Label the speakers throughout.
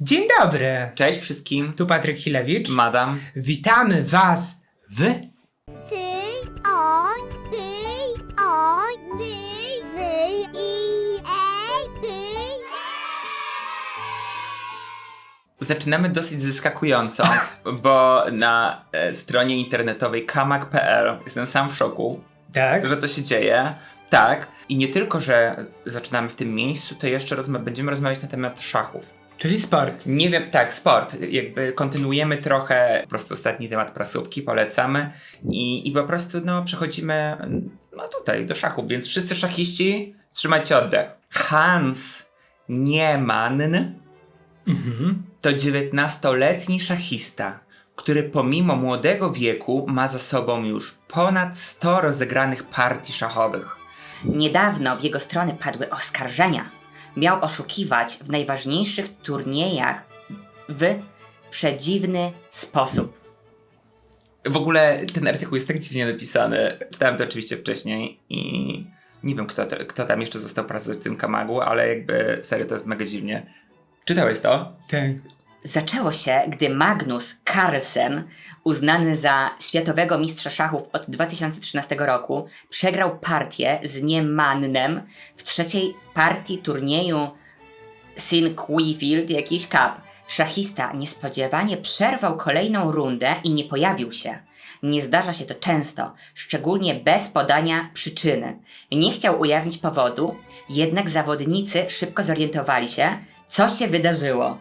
Speaker 1: Dzień dobry.
Speaker 2: Cześć wszystkim,
Speaker 1: Tu Patryk Chilewicz.
Speaker 2: madam.
Speaker 1: Witamy Was w
Speaker 3: Ty, wy, i, e, ty.
Speaker 2: Zaczynamy dosyć zaskakująco, bo na e, stronie internetowej kamak.pl jestem sam w szoku,
Speaker 1: tak?
Speaker 2: że to się dzieje. Tak. I nie tylko, że zaczynamy w tym miejscu, to jeszcze rozma- będziemy rozmawiać na temat szachów.
Speaker 1: Czyli sport.
Speaker 2: Nie wiem, tak, sport. Jakby kontynuujemy trochę po prostu ostatni temat prasówki, polecamy i, i po prostu no przechodzimy no tutaj do szachów, więc wszyscy szachiści trzymajcie oddech. Hans Niemann
Speaker 1: Mhm.
Speaker 2: to 19-letni szachista, który pomimo młodego wieku ma za sobą już ponad 100 rozegranych partii szachowych.
Speaker 4: Niedawno w jego stronę padły oskarżenia. Miał oszukiwać w najważniejszych turniejach w przedziwny sposób.
Speaker 2: W ogóle ten artykuł jest tak dziwnie napisany. Czytałem to oczywiście wcześniej i nie wiem, kto, kto tam jeszcze został pracować w tym kamagu, ale jakby serio to jest mega dziwnie. Czytałeś to?
Speaker 1: Tak.
Speaker 4: Zaczęło się, gdy Magnus Carlsen, uznany za światowego mistrza szachów od 2013 roku, przegrał partię z Niemannem w trzeciej partii turnieju Sinquefield jakiś cup. Szachista niespodziewanie przerwał kolejną rundę i nie pojawił się. Nie zdarza się to często, szczególnie bez podania przyczyny. Nie chciał ujawnić powodu, jednak zawodnicy szybko zorientowali się, co się wydarzyło.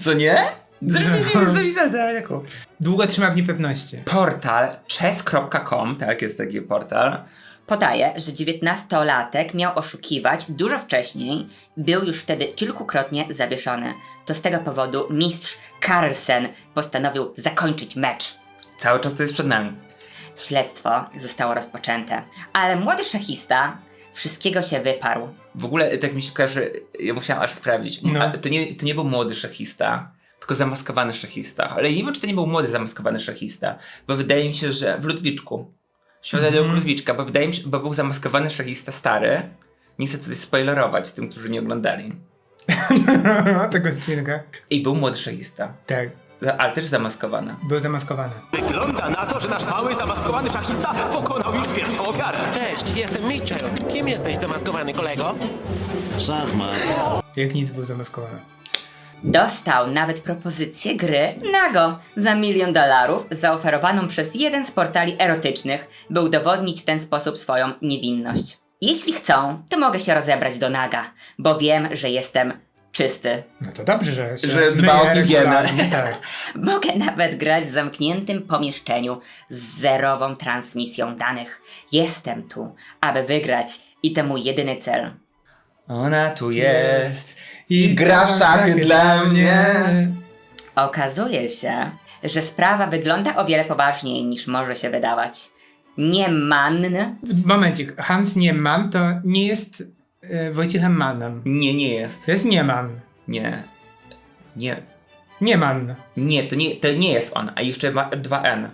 Speaker 2: Co nie? Zresztą nie jest zapisane, jaką?
Speaker 1: Długo trzyma w niepewności.
Speaker 2: Portal chess.com, tak, jest taki portal.
Speaker 4: Podaje, że 19-latek miał oszukiwać dużo wcześniej, był już wtedy kilkukrotnie zawieszony. To z tego powodu mistrz Carlsen postanowił zakończyć mecz.
Speaker 2: Cały czas to jest przed nami.
Speaker 4: Śledztwo zostało rozpoczęte, ale młody szachista wszystkiego się wyparł.
Speaker 2: W ogóle tak mi się kojarzy, ja musiałem aż sprawdzić.
Speaker 1: No.
Speaker 2: A, To, nie, to nie był młody szachista, tylko zamaskowany szachista. Ale nie wiem, czy to nie był młody zamaskowany szachista, bo wydaje mi się, że w Ludwiczku. Światowego
Speaker 1: Mhm.
Speaker 2: Ludwiczka, bo wydaje mi się, bo był zamaskowany szachista stary. Nie chcę tutaj spoilerować tym, którzy nie oglądali.
Speaker 1: Tego odcinka.
Speaker 2: I był młody szachista,
Speaker 1: Tak.
Speaker 2: Ale też zamaskowany.
Speaker 1: Był zamaskowany.
Speaker 5: Wygląda na to, że nasz mały, zamaskowany szachista pokonał już pierwszą ofiarę.
Speaker 6: Cześć, jestem Mitchell. Kim jesteś, zamaskowany kolego?
Speaker 7: Szachmat.
Speaker 1: Jak nic był zamaskowany.
Speaker 4: Dostał nawet propozycję gry nago za milion dolarów, zaoferowaną przez jeden z portali erotycznych, by udowodnić w ten sposób swoją niewinność. Jeśli chcą, to mogę się rozebrać do naga, bo wiem, że jestem czysty.
Speaker 1: No to dobrze, że się
Speaker 2: Że dba o higienę.
Speaker 1: regularnie, Tak.
Speaker 4: Mogę nawet grać w zamkniętym pomieszczeniu z zerową transmisją danych. Jestem tu, aby wygrać i to mój jedyny cel.
Speaker 2: Ona tu jest i gra w szachy dla mnie.
Speaker 4: Okazuje się, że sprawa wygląda o wiele poważniej niż może się wydawać. Nie Mann
Speaker 1: Momencik. Hans Niemann to nie jest Wojciechem Mannem.
Speaker 2: Nie, nie jest.
Speaker 1: To jest Niemann.
Speaker 2: Nie. Nie.
Speaker 1: Niemann.
Speaker 2: Nie, to nie, to nie jest on, a jeszcze ma dwa N.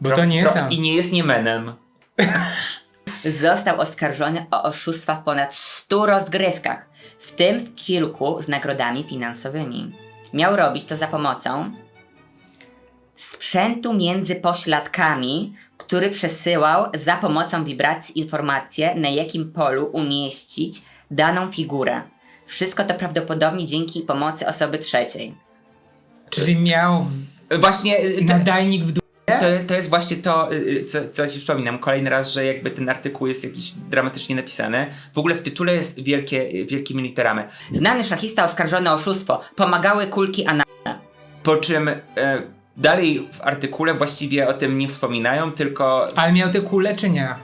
Speaker 1: Bo to nie jest on.
Speaker 2: I nie jest Niemenem.
Speaker 4: został oskarżony o oszustwa w ponad 100 rozgrywkach, w tym w kilku z nagrodami finansowymi. Miał robić to za pomocą sprzętu między pośladkami, który przesyłał za pomocą wibracji informacje, na jakim polu umieścić daną figurę. Wszystko to prawdopodobnie dzięki pomocy osoby trzeciej.
Speaker 1: Czyli miał
Speaker 2: Właśnie y, to,
Speaker 1: nadajnik w dół.
Speaker 2: to, to jest właśnie to, y, y, co, co ci wspominam kolejny raz, że jakby ten artykuł jest jakiś dramatycznie napisany. W ogóle w tytule jest wielkie, wielkimi literami.
Speaker 4: Znany szachista oskarżony o oszustwo. Pomagały kulki ana...
Speaker 2: Po czym e, dalej w artykule właściwie o tym nie wspominają, tylko
Speaker 1: Ale miał te kule czy nie?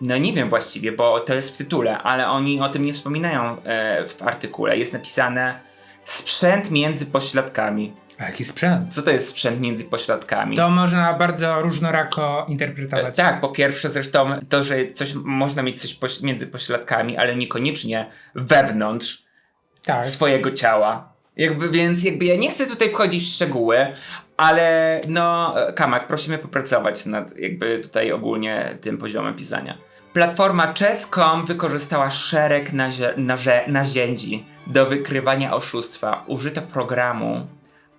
Speaker 2: no nie wiem właściwie, bo to jest w tytule, ale oni o tym nie wspominają e, w artykule. Jest napisane sprzęt między pośladkami.
Speaker 1: A jaki sprzęt?
Speaker 2: Co to jest sprzęt między pośladkami?
Speaker 1: To można bardzo różnorako interpretować.
Speaker 2: E, Tak, po pierwsze zresztą to, że coś można mieć coś poś- między pośladkami, ale niekoniecznie wewnątrz
Speaker 1: tak.
Speaker 2: swojego ciała. Jakby, więc jakby ja nie chcę tutaj wchodzić w szczegóły, ale no, Kamak, prosimy popracować nad jakby tutaj ogólnie tym poziomem pisania. Platforma Chess.com wykorzystała szereg nazie- narzędzi do wykrywania oszustwa. Użyto programu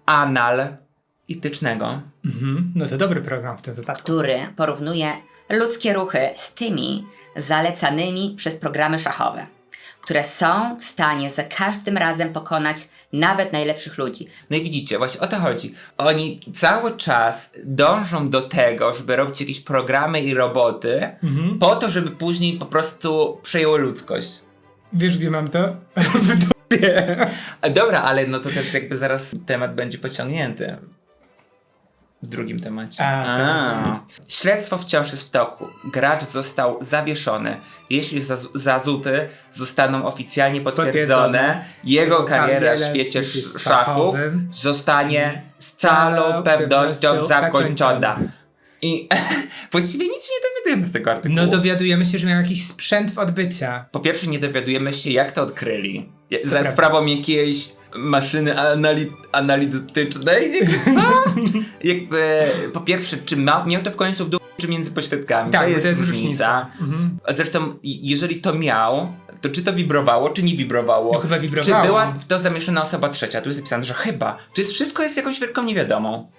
Speaker 2: analitycznego.
Speaker 1: Mhm. No to dobry program w tym wypadku.
Speaker 4: który porównuje ludzkie ruchy z tymi zalecanymi przez programy szachowe, które są w stanie za każdym razem pokonać nawet najlepszych ludzi.
Speaker 2: No i widzicie, właśnie o to chodzi. Oni cały czas dążą do tego, żeby robić jakieś programy i roboty,
Speaker 1: Mhm.
Speaker 2: po to, żeby później po prostu przejęło ludzkość.
Speaker 1: Wiesz, gdzie mam to? W dupie.
Speaker 2: Dobra, ale no to też jakby zaraz temat będzie pociągnięty. W drugim temacie.
Speaker 1: A, tak.
Speaker 2: Śledztwo wciąż jest w toku. Gracz został zawieszony. Jeśli zaz- zarzuty zostaną oficjalnie potwierdzone,
Speaker 1: Potwierdzone.
Speaker 2: jego kariera w
Speaker 1: Karierę
Speaker 2: świecie
Speaker 1: w świecie
Speaker 2: sz- szachów zostanie z całą pewnością zakończona. I właściwie nic się nie dowiadujemy z tego artykułu.
Speaker 1: No dowiadujemy się, że miał jakiś sprzęt w odbycia.
Speaker 2: Po pierwsze nie dowiadujemy się jak to odkryli. Ja- Za sprawą jakiejś maszyny anali- analitycznej, jakby co? jakby po pierwsze, czy ma, miał to w końcu w dół, czy między pośrodkami?
Speaker 1: Tak,
Speaker 2: to jest,
Speaker 1: to jest
Speaker 2: różnica.
Speaker 1: różnica. Mhm.
Speaker 2: Zresztą jeżeli to miał, to czy to wibrowało, czy nie wibrowało?
Speaker 1: No chyba wibrowało.
Speaker 2: Czy była w to zamieszana osoba trzecia? Tu jest napisane, że chyba. To jest wszystko jest jakąś wielką niewiadomą.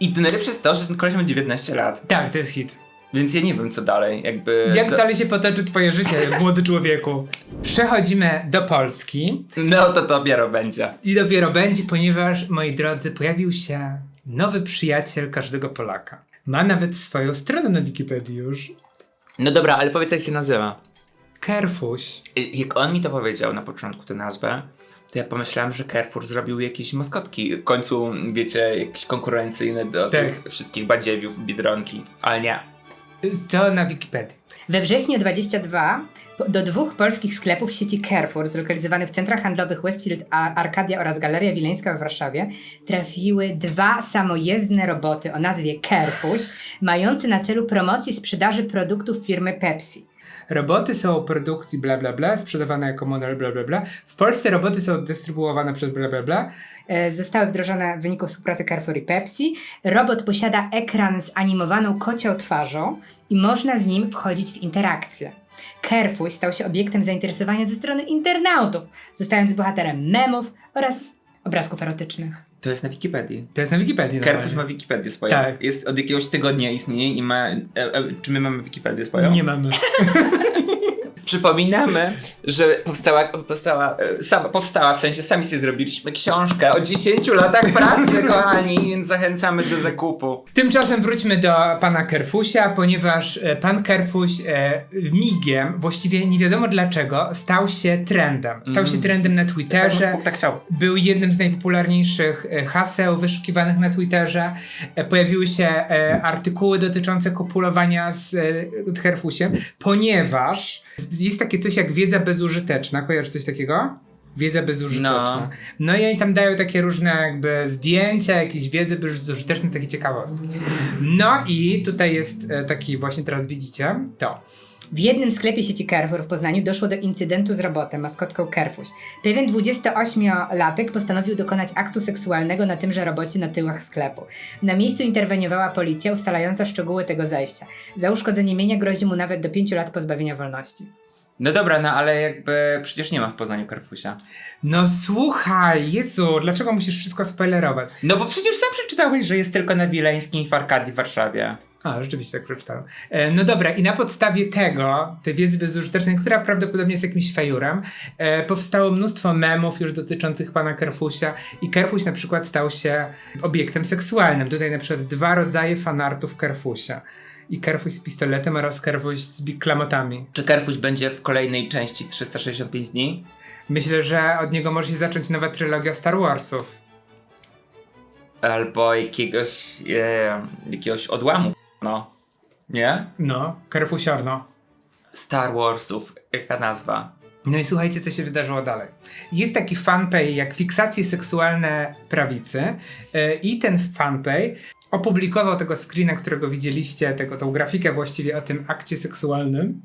Speaker 2: I najlepsze jest to, że ten koleś ma 19 lat.
Speaker 1: Tak, to jest hit.
Speaker 2: Więc ja nie wiem co dalej, jakby...
Speaker 1: Jak
Speaker 2: za-
Speaker 1: dalej się potoczy twoje życie, młody człowieku? Przechodzimy do Polski
Speaker 2: No to dopiero będzie.
Speaker 1: i dopiero będzie, ponieważ, moi drodzy, pojawił się nowy przyjaciel każdego Polaka. Ma nawet swoją stronę na Wikipedii już.
Speaker 2: No dobra, ale powiedz jak się nazywa.
Speaker 1: Kerfuś.
Speaker 2: Y, Jak on mi to powiedział na początku tę nazwę, to ja pomyślałem, że Carrefour zrobił jakieś maskotki. W końcu, wiecie, jakieś konkurencyjne do
Speaker 1: Tak.
Speaker 2: tych wszystkich badziewiów Biedronki. Ale nie.
Speaker 1: Co na Wikipedii?
Speaker 7: We wrześniu 22 po- do dwóch polskich sklepów sieci Carrefour zlokalizowanych w centrach handlowych Westfield, A- Arkadia oraz Galeria Wileńska w Warszawie trafiły dwa samojezdne roboty o nazwie Carrefuś, mające na celu promocję sprzedaży produktów firmy Pepsi.
Speaker 1: Roboty są produkcji bla bla bla, sprzedawane jako model bla bla bla. W Polsce roboty są dystrybuowane przez bla bla bla.
Speaker 7: E, Zostały wdrożone w wyniku współpracy Carrefour i Pepsi. Robot posiada ekran z animowaną kocią twarzą i można z nim wchodzić w interakcję. Carrefour stał się obiektem zainteresowania ze strony internautów, zostając bohaterem memów oraz obrazków erotycznych.
Speaker 2: To jest na Wikipedii.
Speaker 1: To jest na Wikipedii.
Speaker 2: Carrefour ma Wikipedię swoją.
Speaker 1: Tak.
Speaker 2: Jest od jakiegoś tygodnia istnieje i ma... E, e, czy my mamy Wikipedię swoją?
Speaker 1: Nie mamy.
Speaker 2: Przypominamy, że powstała, powstała, e, sama, powstała, w sensie sami sobie zrobiliśmy książkę o 10 latach pracy, kochani, więc zachęcamy do zakupu.
Speaker 1: Tymczasem wróćmy do pana Kerfusia, ponieważ e, pan Kerfuś e, migiem, właściwie nie wiadomo dlaczego, stał się trendem. Stał się trendem na Twitterze.
Speaker 2: Bóg tak chciał.
Speaker 1: Był jednym z najpopularniejszych e, haseł wyszukiwanych na Twitterze. E, Pojawiły się e, artykuły dotyczące kopulowania z e, Kerfusiem, ponieważ jest takie coś jak wiedza bezużyteczna. Kojarzysz coś takiego? Wiedza bezużyteczna. No. i oni tam dają takie różne jakby zdjęcia, jakieś wiedzy bezużyteczne, takie ciekawostki. No i tutaj jest e, taki właśnie teraz widzicie to.
Speaker 7: W jednym sklepie sieci Carrefour w Poznaniu doszło do incydentu z robotem, maskotką Kerfuś. Pewien 28-latek postanowił dokonać aktu seksualnego na tymże robocie na tyłach sklepu. Na miejscu interweniowała policja ustalająca szczegóły tego zajścia. Za uszkodzenie mienia grozi mu nawet do 5 lat pozbawienia wolności.
Speaker 2: No dobra, no ale jakby przecież nie ma w Poznaniu Carrefusia.
Speaker 1: No słuchaj, Jezu, dlaczego musisz wszystko spoilerować?
Speaker 2: No bo przecież sam przeczytałeś, że jest tylko na Wileńskim i w Arkadii w Warszawie.
Speaker 1: A, rzeczywiście tak przeczytałem. E, no dobra, i na podstawie tego, tej wiedzy bezużytecznej, która prawdopodobnie jest jakimś fejurem, e, powstało mnóstwo memów już dotyczących pana Kerfusia i Kerfuś na przykład stał się obiektem seksualnym. Tutaj na przykład dwa rodzaje fanartów Kerfusia. I Kerfuś z pistoletem oraz Kerfuś z big klamotami.
Speaker 2: Czy Carrefuś będzie w kolejnej części 365 dni?
Speaker 1: Myślę, że od niego może się zacząć nowa trylogia Star Warsów.
Speaker 2: Albo jakiegoś, e, jakiegoś odłamu, no. Nie?
Speaker 1: No, Kerfusiorno.
Speaker 2: Star Warsów, jaka nazwa?
Speaker 1: No i słuchajcie, co się wydarzyło dalej. Jest taki fanpage jak fiksacje seksualne prawicy yy, i ten fanpage opublikował tego screena, którego widzieliście, tego, tą grafikę właściwie o tym akcie seksualnym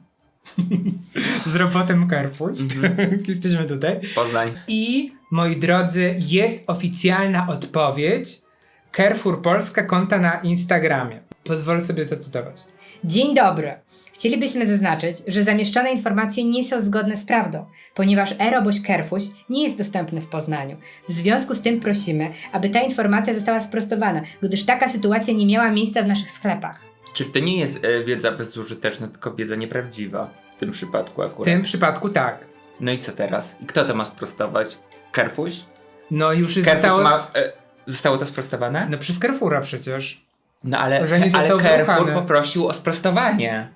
Speaker 1: z robotem Karpuś. Jesteśmy tutaj.
Speaker 2: Poznań.
Speaker 1: I, moi drodzy, jest oficjalna odpowiedź Carrefour Polska konta na Instagramie. Pozwolę sobie zacytować.
Speaker 7: Dzień dobry. Chcielibyśmy zaznaczyć, że zamieszczone informacje nie są zgodne z prawdą, ponieważ Eroboś Kerfuś nie jest dostępny w Poznaniu. W związku z tym prosimy, aby ta informacja została sprostowana, gdyż taka sytuacja nie miała miejsca w naszych sklepach.
Speaker 2: Czyli to nie jest e, wiedza bezużyteczna, tylko wiedza nieprawdziwa w tym przypadku
Speaker 1: W
Speaker 2: akurat.
Speaker 1: tym przypadku tak.
Speaker 2: No i co teraz? I kto to ma sprostować? Kerfuś?
Speaker 1: No już
Speaker 2: Kerfuś
Speaker 1: zostało...
Speaker 2: ma... E, zostało to sprostowane?
Speaker 1: No przez Carrefoura przecież.
Speaker 2: No ale,
Speaker 1: Że nie
Speaker 2: ale Carrefour poprosił o sprostowanie.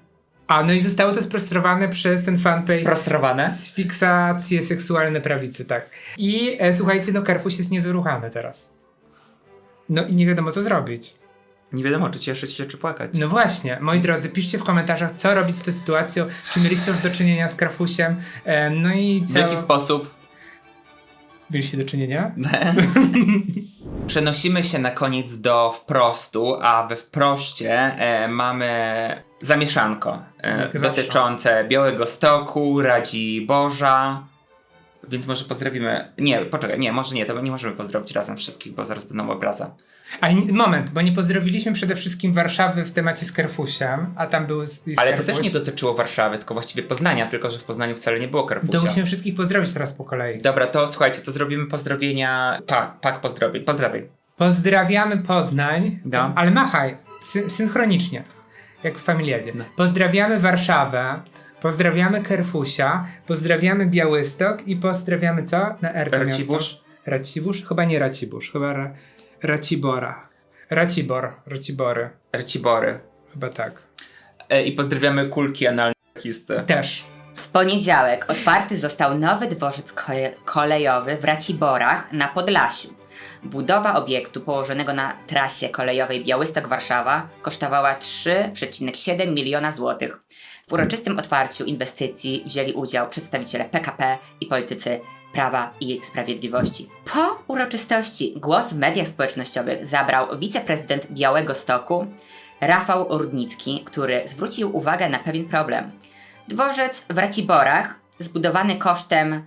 Speaker 1: A no i zostało to sprostrowane przez ten fanpage
Speaker 2: Sprostrowane?
Speaker 1: z fiksacje seksualne prawicy, tak. I e, słuchajcie, no Carrefour jest niewyruchany teraz. No i nie wiadomo co zrobić.
Speaker 2: Nie wiadomo, czy cieszyć się, czy płakać.
Speaker 1: No właśnie, moi drodzy, piszcie w komentarzach, co robić z tą sytuacją, czy mieliście już do czynienia z Carrefourem, e, no i
Speaker 2: W
Speaker 1: co...
Speaker 2: jaki sposób?
Speaker 1: Mieliście do czynienia?
Speaker 2: Przenosimy się na koniec do wprostu, a we wproście e, mamy zamieszanko e,
Speaker 1: zawsze.
Speaker 2: dotyczące Białego Stoku, Radzi Boża. Więc może pozdrowimy. Nie, poczekaj, nie, może nie, to nie możemy pozdrowić razem wszystkich, bo zaraz będą obraza.
Speaker 1: A moment, bo nie pozdrowiliśmy przede wszystkim Warszawy w temacie z Carrefourem, a tam były...
Speaker 2: Ale to też nie dotyczyło Warszawy, tylko właściwie Poznania, tylko że w Poznaniu wcale nie było
Speaker 1: To
Speaker 2: Carrefour'a.
Speaker 1: musimy wszystkich pozdrowić teraz po kolei.
Speaker 2: Dobra, to słuchajcie, to zrobimy pozdrowienia. Pak, pak pozdrowień. Pozdrawiam.
Speaker 1: Pozdrawiamy Poznań,
Speaker 2: No.
Speaker 1: ale machaj, sy- synchronicznie, jak w Familiadzie. Pozdrawiamy Warszawę, pozdrawiamy Kerfusia, pozdrawiamy Białystok i pozdrawiamy co? Na R miasto. Racibórz? Chyba nie Racibórz, chyba ra- Racibora. Racibor, Racibory,
Speaker 2: Recibory.
Speaker 1: chyba tak.
Speaker 2: E, I pozdrawiamy kulki analhisty.
Speaker 1: Też.
Speaker 4: W poniedziałek otwarty został nowy dworzec kolejowy w Raciborach na Podlasiu. Budowa obiektu położonego na trasie kolejowej Białystok-Warszawa kosztowała 3,7 miliona złotych. W uroczystym otwarciu inwestycji wzięli udział przedstawiciele PKP i politycy Prawa i Sprawiedliwości. Po uroczystości głos w mediach społecznościowych zabrał wiceprezydent Białego Stoku Rafał Rudnicki, który zwrócił uwagę na pewien problem. Dworzec w Raciborach, zbudowany kosztem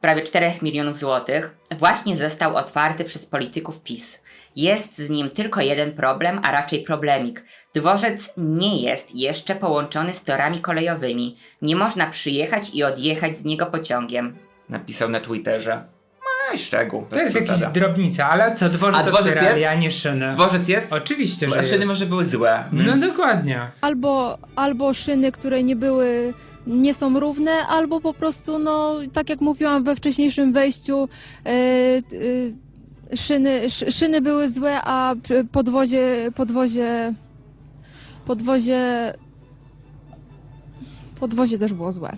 Speaker 4: prawie 4 milionów złotych, właśnie został otwarty przez polityków PiS. Jest z nim tylko jeden problem, a raczej problemik. Dworzec nie jest jeszcze połączony z torami kolejowymi. Nie można przyjechać i odjechać z niego pociągiem.
Speaker 2: Napisał na Twitterze. No i szczegół.
Speaker 1: To jest jakiś drobnica, ale co, dworzec,
Speaker 2: A dworzec jest?
Speaker 1: a nie szyny.
Speaker 2: Dworzec jest?
Speaker 1: Oczywiście, że
Speaker 2: A szyny
Speaker 1: jest.
Speaker 2: może były złe.
Speaker 1: No
Speaker 2: więc-
Speaker 1: dokładnie.
Speaker 8: albo, albo szyny, które nie były, nie są równe, albo po prostu, no, tak jak mówiłam we wcześniejszym wejściu, e, e, szyny, sz, szyny były złe, a podwozie, podwozie, podwozie, podwozie też było złe.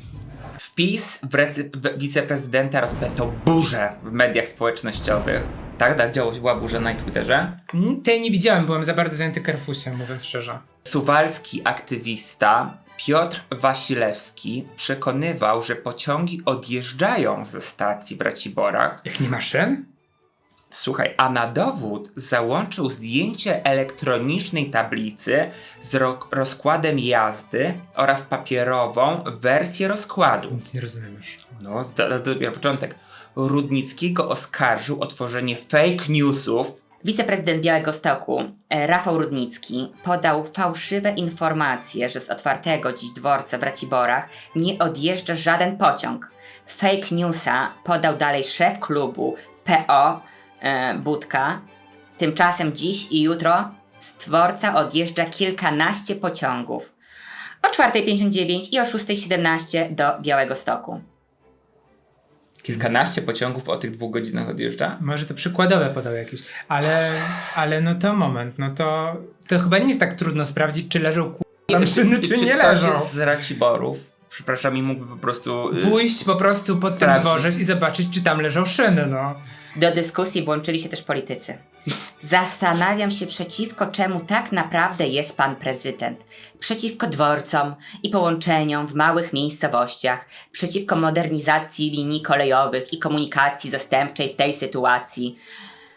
Speaker 2: Wpis w, recy- w wiceprezydenta rozpętał burzę w mediach społecznościowych. Tak, tak, działo się, była burza na Twitterze.
Speaker 1: Mm, Tej nie widziałem, byłem za bardzo zajęty Carrefourem, mówiąc szczerze.
Speaker 2: Suwalski aktywista Piotr Wasilewski przekonywał, że pociągi odjeżdżają ze stacji w Raciborach.
Speaker 1: Jak nie ma szyn?
Speaker 2: Słuchaj, a na dowód załączył zdjęcie elektronicznej tablicy z ro- rozkładem jazdy oraz papierową wersję rozkładu.
Speaker 1: Nic nie rozumiem już.
Speaker 2: No, to dopiero początek. Rudnickiego oskarżył o tworzenie fake newsów.
Speaker 4: Wiceprezydent Białego Stoku, e, Rafał Rudnicki, podał fałszywe informacje, że z otwartego dziś dworca w Raciborach nie odjeżdża żaden pociąg. Fake newsa podał dalej szef klubu PO e, Budka. Tymczasem dziś i jutro z dworca odjeżdża kilkanaście pociągów. O 4.59 i o 6.17 do Białego Stoku.
Speaker 2: Kilkanaście pociągów o tych dwóch godzinach odjeżdża.
Speaker 1: Może to przykładowe podał jakieś, ale, ale no to moment, no to, to chyba nie jest tak trudno sprawdzić, czy leżą ku... tam szyny, czy, nie
Speaker 2: ktoś
Speaker 1: leżą.
Speaker 2: jest z Raciborów, przepraszam, i mógłby po prostu... y,
Speaker 1: Pójść po prostu pod ten
Speaker 2: Sprawdzić.
Speaker 1: dworzec i zobaczyć, czy tam leżą szyny, no.
Speaker 4: Do dyskusji włączyli się też politycy. Zastanawiam się, przeciwko czemu tak naprawdę jest pan prezydent. Przeciwko dworcom i połączeniom w małych miejscowościach, przeciwko modernizacji linii kolejowych i komunikacji zastępczej w tej sytuacji.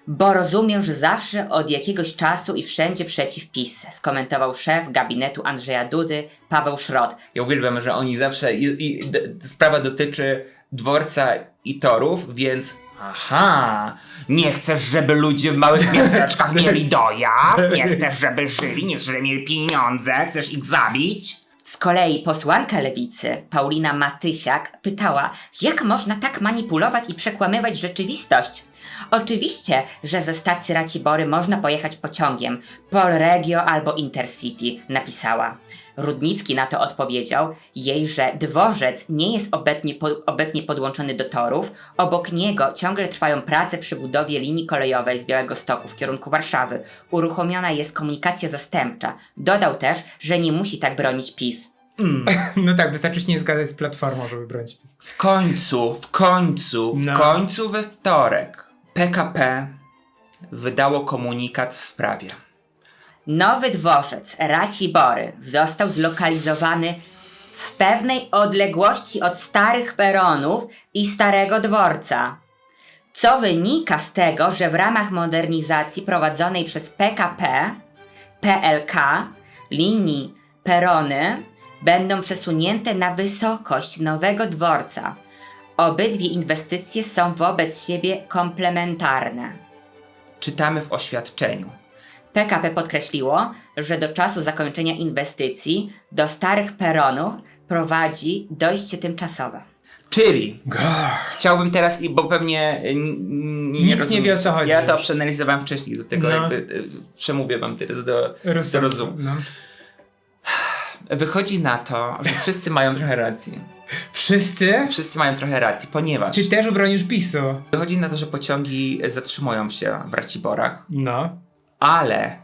Speaker 4: Bo rozumiem, że zawsze od jakiegoś czasu i wszędzie przeciw PiS, skomentował szef gabinetu Andrzeja Dudy, Paweł Szrot.
Speaker 2: Ja uwielbiam, że oni zawsze. I, i sprawa dotyczy dworca i torów, więc. Aha! Nie chcesz, żeby ludzie w małych miasteczkach mieli dojazd? Nie chcesz, żeby żyli? Nie chcesz, żeby mieli pieniądze? Chcesz ich zabić?
Speaker 4: Z kolei posłanka lewicy, Paulina Matysiak, pytała, jak można tak manipulować i przekłamywać rzeczywistość. Oczywiście, że ze stacji Racibory można pojechać pociągiem, Polregio albo Intercity, napisała. Rudnicki na to odpowiedział jej, że dworzec nie jest obecnie, po, obecnie podłączony do torów, obok niego ciągle trwają prace przy budowie linii kolejowej z Białego Stoku w kierunku Warszawy. Uruchomiona jest komunikacja zastępcza. Dodał też, że nie musi tak bronić PiS.
Speaker 1: No tak, wystarczy się nie zgadzać z platformą, żeby bronić PiS.
Speaker 2: W końcu, w końcu, w
Speaker 1: No.
Speaker 2: końcu we wtorek PKP wydało komunikat w sprawie.
Speaker 4: Nowy dworzec Racibory został zlokalizowany w pewnej odległości od starych peronów i starego dworca. Co wynika z tego, że w ramach modernizacji prowadzonej przez PKP, PLK, linii perony będą przesunięte na wysokość nowego dworca. Obydwie inwestycje są wobec siebie komplementarne.
Speaker 2: Czytamy w oświadczeniu.
Speaker 4: PKP podkreśliło, że do czasu zakończenia inwestycji do starych peronów prowadzi dojście tymczasowe.
Speaker 2: Czyli chciałbym teraz, i- bo pewnie y, n- n- nie,
Speaker 1: Nikt nie
Speaker 2: rozumie-
Speaker 1: wie, o co chodzi
Speaker 2: Ja to przeanalizowałem wcześniej, do tego
Speaker 1: No.
Speaker 2: jakby y, przemówię wam teraz do, do
Speaker 1: Rozumiem.
Speaker 2: rozumu.
Speaker 1: No.
Speaker 2: Wychodzi na to, że wszyscy mają trochę racji.
Speaker 1: Wszyscy?
Speaker 2: Wszyscy mają trochę racji, ponieważ
Speaker 1: Czy też obronisz PiSu?
Speaker 2: wychodzi na to, że pociągi zatrzymują się w Raciborach,
Speaker 1: No.
Speaker 2: ale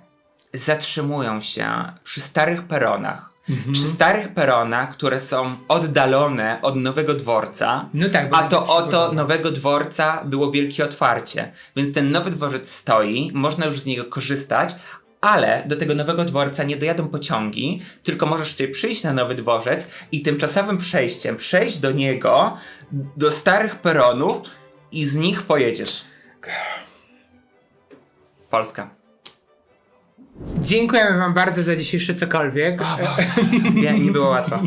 Speaker 2: zatrzymują się przy starych peronach.
Speaker 1: Mhm.
Speaker 2: Przy starych peronach, które są oddalone od nowego dworca,
Speaker 1: No tak, bo
Speaker 2: a to oto nowego dworca było wielkie otwarcie. Więc ten nowy dworzec stoi, można już z niego korzystać, ale do tego nowego dworca nie dojadą pociągi, tylko możesz sobie przyjść na nowy dworzec i tymczasowym przejściem przejść do niego, do starych peronów i z nich pojedziesz. Polska.
Speaker 1: Dziękujemy wam bardzo za dzisiejszy cokolwiek.
Speaker 2: Nie, nie było łatwo.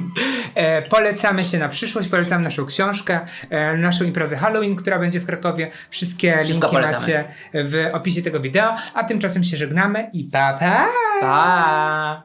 Speaker 1: E, polecamy się na przyszłość, polecam naszą książkę, e, naszą imprezę Halloween, która będzie w Krakowie. Wszystkie
Speaker 2: Wszystko
Speaker 1: linki
Speaker 2: polecamy.
Speaker 1: macie w opisie tego wideo, a tymczasem się żegnamy i pa pa!
Speaker 2: Pa!